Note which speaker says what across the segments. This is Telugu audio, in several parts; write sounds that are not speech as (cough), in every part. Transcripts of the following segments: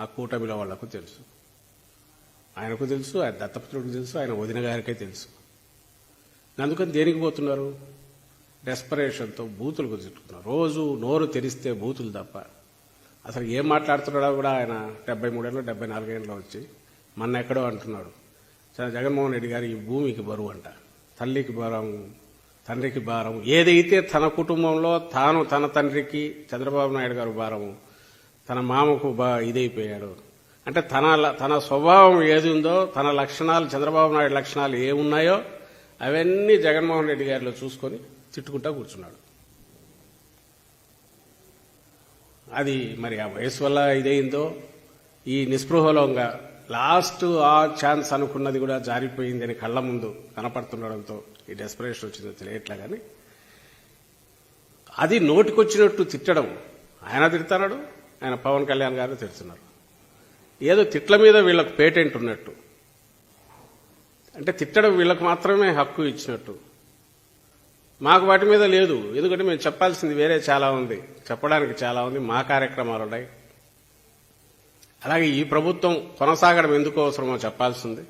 Speaker 1: ఆ కూటమిలో వాళ్ళకు తెలుసు. ఆయనకు తెలుసు ఆయన దత్తపుత్రుడికి తెలుసు ఆయన వదిన గారికే తెలుసు. అందుకని దేనికి పోతున్నారు? డెస్పరేషన్తో బూతులు కుదురుతున్నారు రోజు నోరు తెరిస్తే బూతులు తప్ప. అసలు ఏం మాట్లాడుతున్నాడో కూడా ఆయన డెబ్బై మూడేళ్ళు డెబ్బై నాలుగేళ్ళలో వచ్చి మన ఎక్కడో అంటున్నాడు. జగన్మోహన్ రెడ్డి గారు ఈ భూమికి బరువు అంట. తల్లికి భారం తండ్రికి భారం. ఏదైతే తన కుటుంబంలో తాను తన తండ్రికి చంద్రబాబు నాయుడు గారు భారము తన మామకు బా ఇదైపోయాడు. అంటే తన తన స్వభావం ఏది ఉందో తన లక్షణాలు చంద్రబాబు నాయుడు లక్షణాలు ఏమున్నాయో అవన్నీ జగన్మోహన్ రెడ్డి గారిలో చూసుకొని తిట్టుకుంటా కూర్చున్నాడు. అది మరి ఆ వయసు వల్ల ఇదైందో ఈ నిస్పృహలోంగా లాస్ట్ ఆ ఛాన్స్ అనుకున్నది కూడా జారిపోయిందని కళ్ళ ముందు కనపడుతుండడంతో ఈ డెస్పరేషన్ వచ్చిందో తెలియట్లే కానీ అది నోటికొచ్చినట్టు తిట్టడం. ఆయన తిడతాడు ఆయన పవన్ కళ్యాణ్ గారు తిడుతున్నారు ఏదో తిట్ల మీద వీళ్ళకు పేటెంట్ ఉన్నట్టు. అంటే తిట్టడం వీళ్ళకు మాత్రమే హక్కు ఇచ్చినట్టు. మాకు వాటి మీద లేదు. ఎందుకంటే మేము చెప్పాల్సింది వేరే చాలా ఉంది. చెప్పడానికి చాలా ఉంది. మా కార్యక్రమాలు ఉన్నాయి. అలాగే ఈ ప్రభుత్వం కొనసాగడం ఎందుకు అవసరమో చెప్పాల్సింది.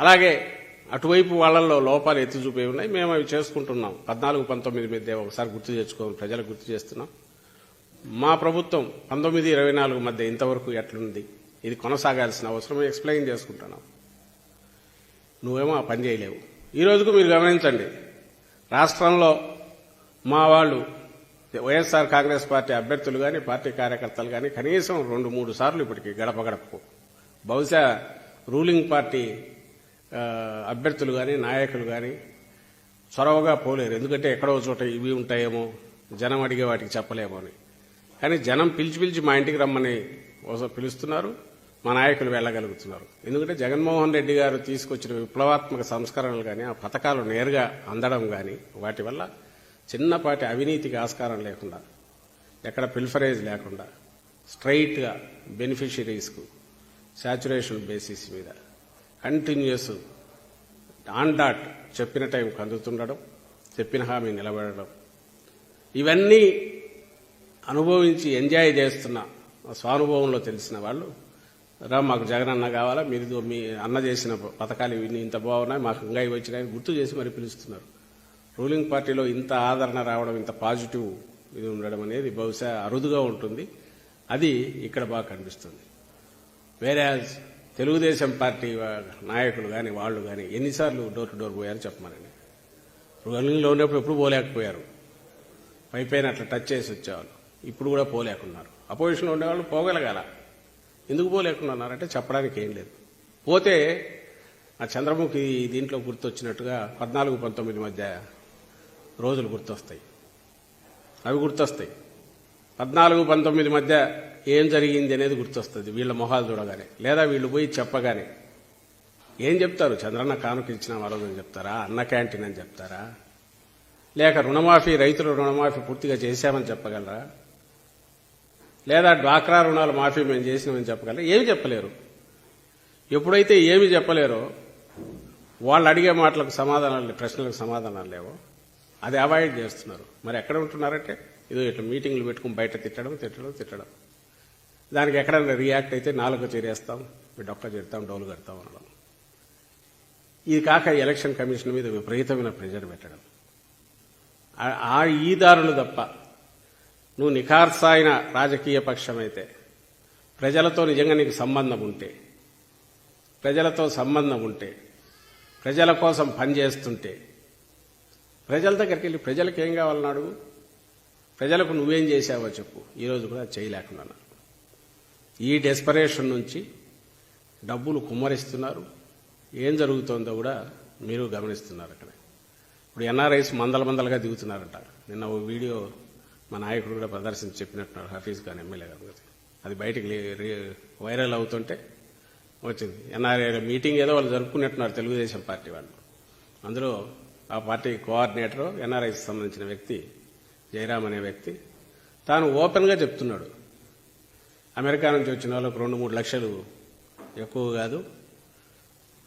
Speaker 1: అలాగే అటువైపు వాళ్ళల్లో లోపాలు ఎత్తి చూపే ఉన్నాయి. మేము అవి చేసుకుంటున్నాం. పద్నాలుగు పంతొమ్మిది మధ్య ఒకసారి గుర్తు చేసుకోవాలి ప్రజలకు గుర్తు చేస్తున్నాం. మా ప్రభుత్వం పంతొమ్మిది ఇరవై నాలుగు మధ్య ఇంతవరకు ఎట్లుంది? ఇది కొనసాగాల్సిన అవసరం ఎక్స్ప్లెయిన్ చేసుకుంటున్నాం. నువ్వేమో ఆ పని చేయలేవు. ఈ రోజుకు మీరు గమనించండి రాష్ట్రంలో మా వాళ్ళు వైఎస్ఆర్ కాంగ్రెస్ పార్టీ అభ్యర్థులు కానీ పార్టీ కార్యకర్తలు కానీ కనీసం రెండు మూడు సార్లు ఇప్పటికి గడప గడపకు. బహుశా రూలింగ్ పార్టీ అభ్యర్థులు కానీ నాయకులు కానీ చొరవగా పోలేరు. ఎందుకంటే ఎక్కడో చోట ఇవి ఉంటాయేమో జనం అడిగే వాటికి చెప్పలేమో అని. కానీ జనం పిలిచి పిలిచి మా ఇంటికి రమ్మని పిలుస్తున్నారు మా నాయకులు వెళ్ళగలుగుతున్నారు. ఎందుకంటే జగన్మోహన్ రెడ్డి గారు తీసుకొచ్చిన విప్లవాత్మక సంస్కరణలు కానీ ఆ పథకాలు నేరుగా అందడం కానీ వాటి వల్ల చిన్నపాటి అవినీతికి ఆస్కారం లేకుండా ఎక్కడ పిల్ఫరేజ్ లేకుండా స్ట్రైట్గా బెనిఫిషరీస్కు శాచురేషన్ బేసిస్ మీద కంటిన్యూస్ ఆన్ డాట్ చెప్పిన టైంకి అందుతుండడం చెప్పిన హామీ నిలబడడం ఇవన్నీ అనుభవించి ఎంజాయ్ చేస్తున్న స్వానుభవంలో తెలిసిన వాళ్ళు రా మాకు జగన్ అన్న కావాలా? మీరు మీ అన్న చేసిన పథకాలు ఇవన్నీ ఇంత బాగున్నాయి మాకు ఇంకా ఇవి వచ్చినాయని గుర్తు చేసి మరి పిలుస్తున్నారు. రూలింగ్ పార్టీలో ఇంత ఆదరణ రావడం ఇంత పాజిటివ్ ఇది ఉండడం అనేది బహుశా అరుదుగా ఉంటుంది. అది ఇక్కడ బాగా కనిపిస్తుంది. వేరే తెలుగుదేశం పార్టీ నాయకులు కానీ వాళ్ళు కానీ ఎన్నిసార్లు డోర్ టు డోర్ పోయారు చెప్పమనండి. రూలింగ్లో ఉన్నప్పుడు ఎప్పుడు పోలేకపోయారు. పైపైన అట్లా టచ్ చేసి వచ్చేవాళ్ళు. ఇప్పుడు కూడా పోలేకున్నారు. అపోజిషన్లో ఉండేవాళ్ళు పోగలగాల. ఎందుకు పోలేకున్నారంటే చెప్పడానికి ఏం లేదు. పోతే ఆ చంద్రముఖి దీంట్లో గుర్తొచ్చినట్టుగా పద్నాలుగు పంతొమ్మిది మధ్య రోజులు గుర్తొస్తాయి. అవి గుర్తొస్తాయి. పద్నాలుగు పంతొమ్మిది మధ్య ఏం జరిగింది అనేది గుర్తొస్తుంది. వీళ్ళ మొహాలు చూడగానే లేదా వీళ్ళు పోయి చెప్పగానే. ఏం చెప్తారు? చంద్రన్న కానుక ఇచ్చిన ఆ చెప్తారా? అన్న క్యాంటీన్ అని చెప్తారా? లేక రుణమాఫీ రైతుల రుణమాఫీ పూర్తిగా చేశామని చెప్పగలరా? లేదా డ్వాక్రా రుణాలు మాఫీ మేము చేసినామని చెప్పగలరా? ఏమి చెప్పలేరు. ఎప్పుడైతే ఏమి చెప్పలేరో వాళ్ళు అడిగే మాటలకు సమాధానాలు ప్రశ్నలకు సమాధానాలు లేవో అది అవాయిడ్ చేస్తున్నారు. మరి ఎక్కడ ఉంటున్నారంటే ఇదో ఇట్లా మీటింగ్లు పెట్టుకుని బయట తిట్టడం తిట్టడం తిట్టడం. దానికి ఎక్కడైనా రియాక్ట్ అయితే నాలుగు చేరేస్తాం డొక్క చేరుతాం డోలు కడతాం అనడం. ఇది కాక ఎలక్షన్ కమిషన్ మీద విపరీతమైన ప్రెజర్ పెట్టడం. ఆ ఈ దారులు తప్ప నువ్వు నిఖార్సాయిన రాజకీయ పక్షమైతే ప్రజలతో నిజంగా నీకు సంబంధం ఉంటే ప్రజలతో సంబంధం ఉంటే ప్రజల కోసం పనిచేస్తుంటే ప్రజల దగ్గరికి వెళ్ళి ప్రజలకు ఏం కావాలని అడుగు ప్రజలకు నువ్వేం చేశావో చెప్పు. ఈరోజు కూడా చేయలేకున్నాను ఈ డెస్పరేషన్ నుంచి డబ్బులు కుమ్మరిస్తున్నారు. ఏం జరుగుతోందో కూడా మీరు గమనిస్తున్నారు అక్కడ. ఇప్పుడు ఎన్ఆర్ఐస్ మందల మందలుగా దిగుతున్నారంట. నిన్న ఓ వీడియో మా నాయకుడు కూడా ప్రదర్శన చెప్పినట్టున్నారు హఫీజ్ ఖాన్ ఎమ్మెల్యే గారు. అది బయటికి వైరల్ అవుతుంటే వచ్చింది. ఎన్ఆర్ఐ మీటింగ్ ఏదో వాళ్ళు జరుపుకున్నట్టున్నారు తెలుగుదేశం పార్టీ వాళ్ళు. అందులో ఆ పార్టీ కోఆర్డినేటర్ ఎన్ఆర్ఐకి సంబంధించిన వ్యక్తి జయరామ్ అనే వ్యక్తి తాను ఓపెన్గా చెప్తున్నాడు. అమెరికా నుంచి వచ్చిన వాళ్ళకు రెండు మూడు లక్షలు ఎక్కువ కాదు.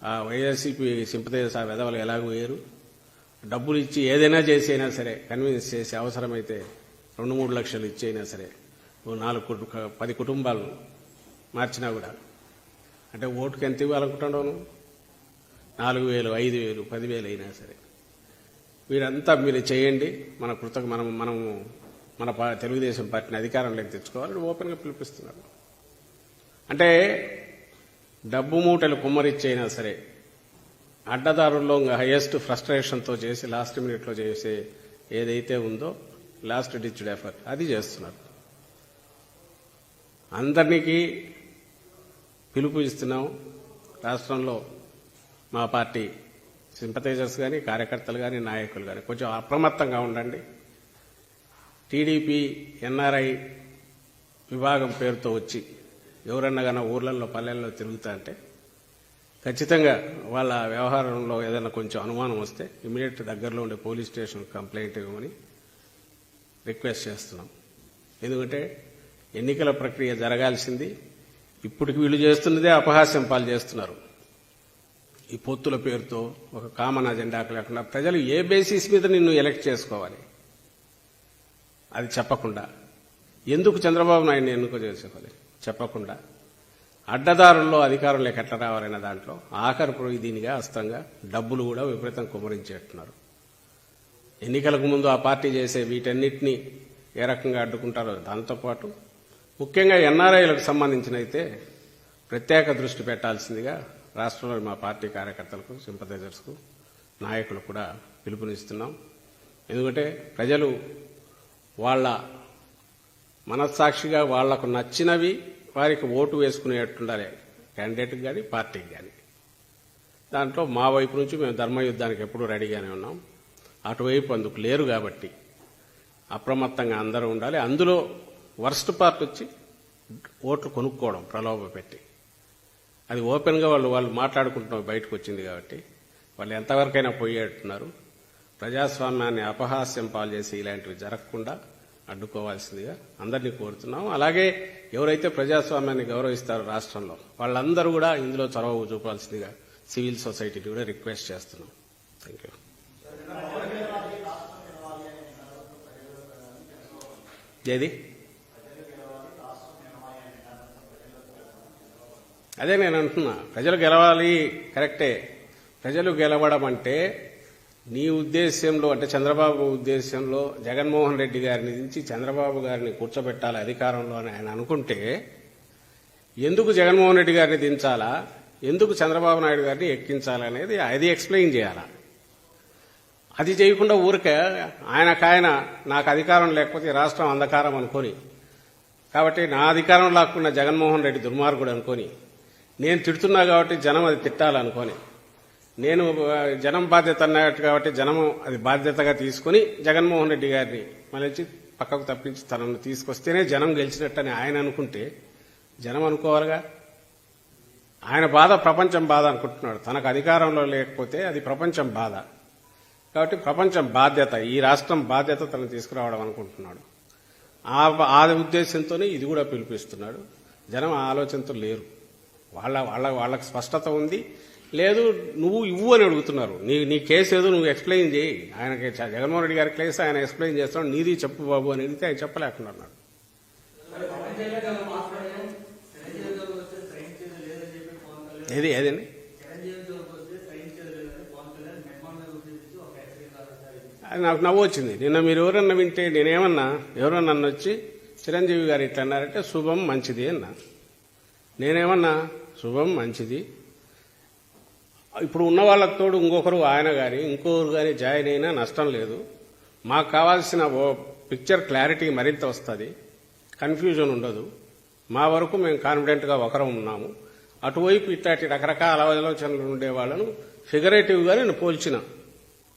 Speaker 1: ఆ వైఎస్సీపీ సింపతైజర్స్ ఆ విధవలు ఎలాగో వేయరు. డబ్బులు ఇచ్చి ఏదైనా చేసి అయినా సరే కన్విన్స్ చేసి అవసరమైతే రెండు మూడు లక్షలు ఇచ్చైనా సరే ఓ నాలుగు కుటు- పది కుటుంబాలు మార్చినా కూడా. అంటే ఓటుకి ఎంత ఇవ్వాలనుకుంటున్నావు నువ్వు? నాలుగు వేలు ఐదు వేలు పదివేలు అయినా సరే. వీరంతా మీరు చేయండి. మన కృతజ్ఞ మనం మనము మన పా- తెలుగుదేశం పార్టీని అధికారంలోకి తెచ్చుకోవాలని ఓపెన్గా పిలిపిస్తున్నారు అంటే డబ్బు మూటలు కుమ్మరిచ్చైనా సరే అడ్డదారుల్లో హైయెస్ట్ ఫ్రస్ట్రేషన్తో చేసి లాస్ట్ మినిట్లో చేసే ఏదైతే ఉందో లాస్ట్ డిచ్డ్ ఎఫర్ట్. అది చేస్తున్నారు. అందరికీ పిలుపు ఇస్తున్నాం. రాష్ట్రంలో మా పార్టీ సింపతైజర్స్ కానీ కార్యకర్తలు కానీ నాయకులు కానీ కొంచెం అప్రమత్తంగా ఉండండి. టీడీపీ ఎన్ఆర్ఐ విభాగం పేరుతో వచ్చి ఎవరన్నా కానీ ఊర్లలో పల్లెల్లో తిరుగుతా అంటే ఖచ్చితంగా వాళ్ళ వ్యవహారంలో ఏదైనా కొంచెం అనుమానం వస్తే ఇమీడియట్ దగ్గరలో ఉండే పోలీస్ స్టేషన్ కంప్లైంట్ ఇవ్వమని రిక్వెస్ట్ చేస్తున్నాం. ఎందుకంటే ఎన్నికల ప్రక్రియ జరగాల్సింది ఇప్పటికి వీళ్ళు చేస్తున్నదే అపహాస్యం పాలు చేస్తున్నారు. ఈ పొత్తుల పేరుతో ఒక కామన్ అజెండాకు లేకుండా ప్రజలు ఏ బేసిస్ మీద నిన్ను ఎలక్ట్ చేసుకోవాలి? అది చెప్పకుండా. ఎందుకు చంద్రబాబు నాయుడిని ఎన్నుకో చేసుకోవాలి? చెప్పకుండా. అడ్డదారుల్లో అధికారంలోకి ఎట్లా రావాలనే దాంట్లో ఆఖరి దీనిగా అస్తంగా డబ్బులు కూడా విపరీతం కుమరించేట్టున్నారు ఎన్నికలకు ముందు ఆ పార్టీ చేసే వీటన్నిటిని ఏ రకంగా అడ్డుకుంటారో దాంతోపాటు ముఖ్యంగా ఎన్ఆర్ఐలకు సంబంధించిన అయితే ప్రత్యేక దృష్టి పెట్టాల్సిందిగా రాష్ట్రంలోని మా పార్టీ కార్యకర్తలకు సింపథైజర్స్కు నాయకులు కూడా పిలుపునిస్తున్నాం. ఎందుకంటే ప్రజలు వాళ్ళ మనస్సాక్షిగా వాళ్ళకు నచ్చినవి వారికి ఓటు వేసుకునేట్టుండాలి క్యాండిడేట్కి కానీ పార్టీకి కానీ దాంట్లో మా వైపు నుంచి మేము ధర్మయుద్ధానికి ఎప్పుడూ రెడీగానే ఉన్నాం. అటువైపు అందుకు లేరు కాబట్టి అప్రమత్తంగా అందరూ ఉండాలి. అందులో వర్స్ట్ పార్ట్ వచ్చి ఓట్లు కొనుక్కోవడం ప్రలోభ పెట్టి. అది ఓపెన్గా వాళ్ళు వాళ్ళు మాట్లాడుకుంటున్న బయటకు వచ్చింది కాబట్టి వాళ్ళు ఎంతవరకైనా పోయేట్టున్నారు ప్రజాస్వామ్యాన్ని అపహాస్యం పాలు చేసి ఇలాంటివి జరగకుండా అడ్డుకోవాల్సిందిగా అందరినీ కోరుతున్నాం. అలాగే ఎవరైతే ప్రజాస్వామ్యాన్ని గౌరవిస్తారో రాష్ట్రంలో వాళ్ళందరూ కూడా ఇందులో చొరవ చూపాల్సిందిగా సివిల్ సొసైటీని కూడా రిక్వెస్ట్ చేస్తున్నాం. థ్యాంక్ యూ ఏది? అదే నేను అంటున్నా ప్రజలు గెలవాలి కరెక్టే. ప్రజలు గెలవడం అంటే నీ ఉద్దేశ్యంలో అంటే చంద్రబాబు ఉద్దేశ్యంలో జగన్మోహన్ రెడ్డి గారిని దించి చంద్రబాబు గారిని కూర్చోబెట్టాలి అధికారంలో అని ఆయన అనుకుంటే ఎందుకు జగన్మోహన్ రెడ్డి గారిని దించాలా? ఎందుకు చంద్రబాబు నాయుడు గారిని ఎక్కించాలనేది అది ఎక్స్ప్లెయిన్ చేయాలా? అది చేయకుండా ఊరికే ఆయనకాయన నాకు అధికారం లేకపోతే రాష్ట్రం అంధకారం అనుకొని. కాబట్టి నా అధికారం లాక్కున్న జగన్మోహన్ రెడ్డి దుర్మార్గుడు అనుకొని. నేను తిడుతున్నా కాబట్టి జనం అది తిట్టాలనుకొని. నేను జనం బాధ్యత అన్నట్టు కాబట్టి జనము అది బాధ్యతగా తీసుకుని జగన్మోహన్ రెడ్డి గారిని మళ్ళీ పక్కకు తప్పించి తనను తీసుకొస్తేనే జనం గెలిచినట్టని ఆయన అనుకుంటే జనం అనుకోవాలిగా? ఆయన బాధ ప్రపంచం బాధ అనుకుంటున్నాడు. తనకు అధికారంలో లేకపోతే అది ప్రపంచం బాధ. కాబట్టి ప్రపంచం బాధ్యత ఈ రాష్ట్రం బాధ్యత తను తీసుకురావడం అనుకుంటున్నాడు. ఆ ఉద్దేశంతోనే ఇది కూడా పిలిపిస్తున్నాడు. జనం ఆ ఆలోచనతో లేరు. వాళ్ళ వాళ్ళ వాళ్ళకి స్పష్టత ఉంది. లేదు నువ్వు ఇవ్వు అని అడుగుతున్నారు. నీ నీ కేసు ఏదో నువ్వు ఎక్స్ప్లెయిన్ చేయి. ఆయనకి జగన్మోహన్ రెడ్డి గారి కేసు ఆయన ఎక్స్ప్లెయిన్ చేస్తాడు నీది చెప్పు బాబు అని అడిగితే ఆయన చెప్పలేకుండా ఉన్నాడు ఏది ఏదండి? నాకు నవ్వు వచ్చింది నిన్న మీరు ఎవరన్నా వింటే నేనేమన్నా ఎవరన్నా నన్ను వచ్చి చిరంజీవి గారు ఇట్లా అన్నారంటే శుభం మంచిది అన్నా. నేనేమన్నా శుభం మంచిది. ఇప్పుడు ఉన్న వాళ్ళకి తోడు ఇంకొకరు ఆయన కానీ ఇంకొకరు కానీ జాయిన్ అయినా నష్టం లేదు. మాకు కావాల్సిన ఓ పిక్చర్ క్లారిటీ మరింత వస్తుంది. కన్ఫ్యూజన్ ఉండదు. మా వరకు మేము కాన్ఫిడెంట్గా ఒకరం ఉన్నాము. అటువైపు ఇట్లాంటి రకరకాల ఆలోచనలు ఉండే వాళ్ళను ఫిగరేటివ్గా నేను పోల్చిన.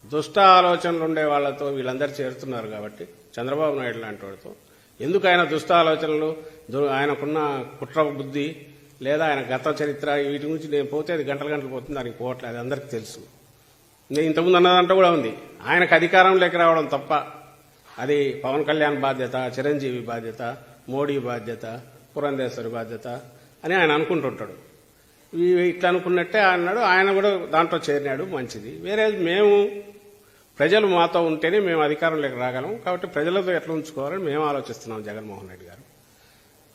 Speaker 1: దుష్ట ఆలోచనలు ఉండే వాళ్ళతో వీళ్ళందరూ చేరుతున్నారు కాబట్టి చంద్రబాబు నాయుడు లాంటి వాడితో. ఎందుకు ఆయన దుష్ట ఆలోచనలు దు- ఆయనకున్న కుట్ర బుద్ధి లేదా ఆయన గత చరిత్ర వీటి గురించి నేను పోతే అది గంటల గంటలు పోతుంది దానికి పోవట్లేదు అది అందరికీ తెలుసు. నేను ఇంతకుముందు అన్నదంట కూడా ఉంది. ఆయనకు అధికారం లేక రావడం తప్ప అది పవన్ కళ్యాణ్ బాధ్యత చిరంజీవి బాధ్యత మోడీ బాధ్యత పురంధేశ్వరి బాధ్యత అని ఆయన అనుకుంటుంటాడు. ఇట్లా అనుకున్నట్టే అన్నాడు ఆయన కూడా దాంట్లో చేరినాడు మంచిది. వేరే మేము ప్రజలు మాతో ఉంటేనే మేము అధికారంలోకి రాగలం. కాబట్టి ప్రజలతో ఎట్లా ఉంచుకోవాలని మేము ఆలోచిస్తున్నాం జగన్మోహన్ రెడ్డి గారు.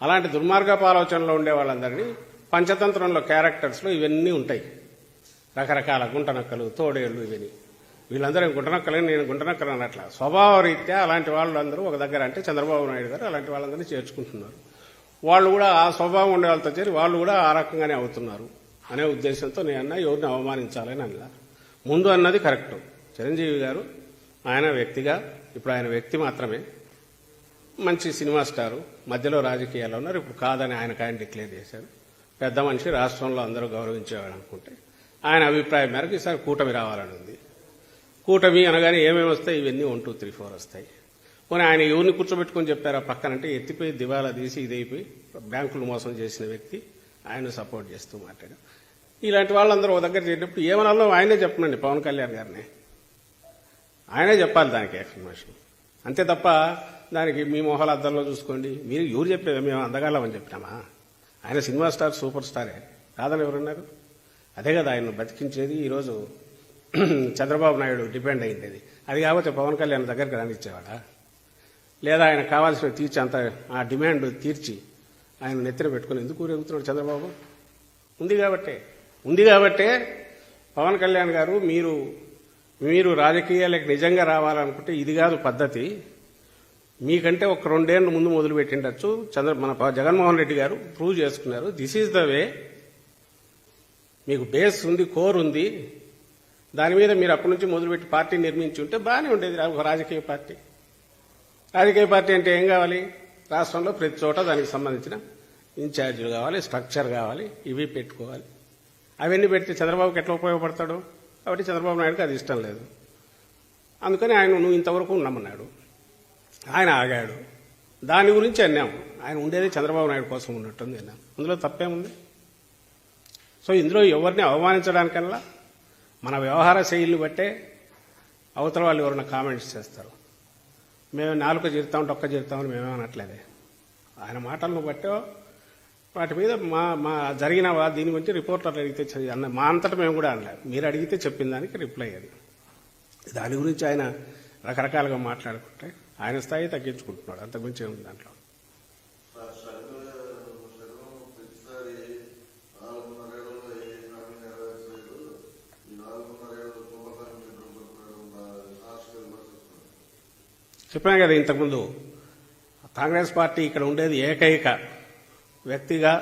Speaker 1: అలాంటి దుర్మార్గపు ఆలోచనలో ఉండే వాళ్ళందరినీ పంచతంత్రంలో క్యారెక్టర్స్లో ఇవన్నీ ఉంటాయి. రకరకాల గుంటనక్కలు తోడేళ్ళు ఇవన్నీ. వీళ్ళందరూ గుంటనక్కలని నేను గుంటనక్కలు అన్నట్ల. స్వభావ రీత్యా అలాంటి వాళ్ళందరూ ఒక దగ్గర అంటే చంద్రబాబు నాయుడు గారు అలాంటి వాళ్ళందరినీ చేర్చుకుంటున్నారు. వాళ్ళు కూడా ఆ స్వభావం ఉండే వాళ్ళతో చేరి వాళ్ళు కూడా ఆ రకంగానే అవుతున్నారు అనే ఉద్దేశంతో నేను అన్నా ఎవరిని అవమానించాలని అన్నా ముందు అన్నది కరెక్ట్. చిరంజీవి గారు ఆయన వ్యక్తిగా ఇప్పుడు ఆయన వ్యక్తి మాత్రమే మంచి సినిమా స్టారు మధ్యలో రాజకీయాల్లో ఉన్నారు ఇప్పుడు కాదని ఆయనకు ఆయన డిక్లేర్ చేశారు. పెద్ద మనిషి రాష్ట్రంలో అందరూ గౌరవించేవాడు అనుకుంటే ఆయన అభిప్రాయం మేరకు ఈసారి కూటమి రావాలని ఉంది. కూటమి అనగానే ఏమేమి వస్తాయి? ఇవన్నీ వన్ టూ త్రీ ఫోర్ వస్తాయి. పోనీ ఆయన ఎవరిని కూర్చోబెట్టుకొని చెప్పారా పక్కనంటే ఎత్తిపోయి దివాలా తీసి ఇదైపోయి బ్యాంకులు మోసం చేసిన వ్యక్తి ఆయన సపోర్ట్ చేస్తూ మాట్లాడారు. ఇలాంటి వాళ్ళందరూ ఒక దగ్గర చేరినప్పుడు ఏమనాలో ఆయనే చెప్పనండి పవన్ కళ్యాణ్ గారిని. ఆయనే చెప్పాలి దానికి ఎక్స్ప్లెనేషన్ అంతే తప్ప దానికి మీ మొహాల అద్దంలో చూసుకోండి. మీరు ఎవరు చెప్పారు మేము అందగాళ్ళమని చెప్పినామా? ఆయన సినిమా స్టార్ సూపర్ స్టారే. కాదని ఎవరున్నారు? అదే కదా ఆయన బతికించేది ఈరోజు (clears throat) చంద్రబాబు నాయుడు డిపెండ్ అయింది అది కాబట్టి పవన్ కళ్యాణ్ దగ్గరికి రానిచ్చేవాడా లేదా ఆయన కావాల్సిన తీర్చి అంత ఆ డిమాండ్ తీర్చి ఆయన నెత్తిన పెట్టుకుని ఎందుకు ఊరెగుతున్నాడు చంద్రబాబు? ఉంది కాబట్టే. ఉంది కాబట్టే పవన్ కళ్యాణ్ గారు మీరు మీరు రాజకీయాలకు నిజంగా రావాలనుకుంటే ఇది కాదు పద్ధతి. మీకంటే ఒక రెండేళ్ళ ముందు మొదలు పెట్టిండొచ్చు చంద్ర మన జగన్మోహన్ రెడ్డి గారు ప్రూవ్ చేసుకున్నారు. దిస్ ఈజ్ ద వే మీకు బేస్ ఉంది కోర్ ఉంది. దాని మీద మీరు అప్పటి నుంచి మొదలుపెట్టి పార్టీ నిర్మించి ఉంటే బాగానే ఉండేది ఒక రాజకీయ పార్టీ. రాజకీయ పార్టీ అంటే ఏం కావాలి? రాష్ట్రంలో ప్రతి చోట దానికి సంబంధించిన ఇన్ఛార్జీలు కావాలి స్ట్రక్చర్ కావాలి ఇవి పెట్టుకోవాలి. అవన్నీ పెడితే చంద్రబాబుకి ఎట్లా ఉపయోగపడతాడు? కాబట్టి చంద్రబాబు నాయుడుకి అది ఇష్టం లేదు. అందుకని ఆయన నువ్వు ఇంతవరకు ఉండమన్నాడు. ఆయన ఆగాడు. దాని గురించి అన్నాము ఆయన ఉండేది చంద్రబాబు నాయుడు కోసం ఉన్నట్టుంది అన్నాం. అందులో తప్పేముంది? సో ఇందులో ఎవరిని అవమానించడానికల్లా మన వ్యవహార శైలిని బట్టే అవతల వాళ్ళు ఎవరైనా కామెంట్స్ చేస్తారు. మేము నాలుక జీరుతాం డొక్క మేమే మేమేమనట్లేదే ఆయన మాటలను బట్టో వాటి మీద మా మా జరిగిన దీని గురించి రిపోర్టర్లు అడిగితే అన్న మా అంతటా మేము కూడా అనలేదు మీరు అడిగితే చెప్పిన దానికి రిప్లై అది. దాని గురించి ఆయన రకరకాలుగా మాట్లాడుకుంటే ఆయన స్థాయి తగ్గించుకుంటున్నాడు. అంత గురించి ఏముంది దాంట్లో? చెప్పాను కదా ఇంతకుముందు. కాంగ్రెస్ పార్టీ ఇక్కడ ఉండేది ఏకైక వ్యక్తిగా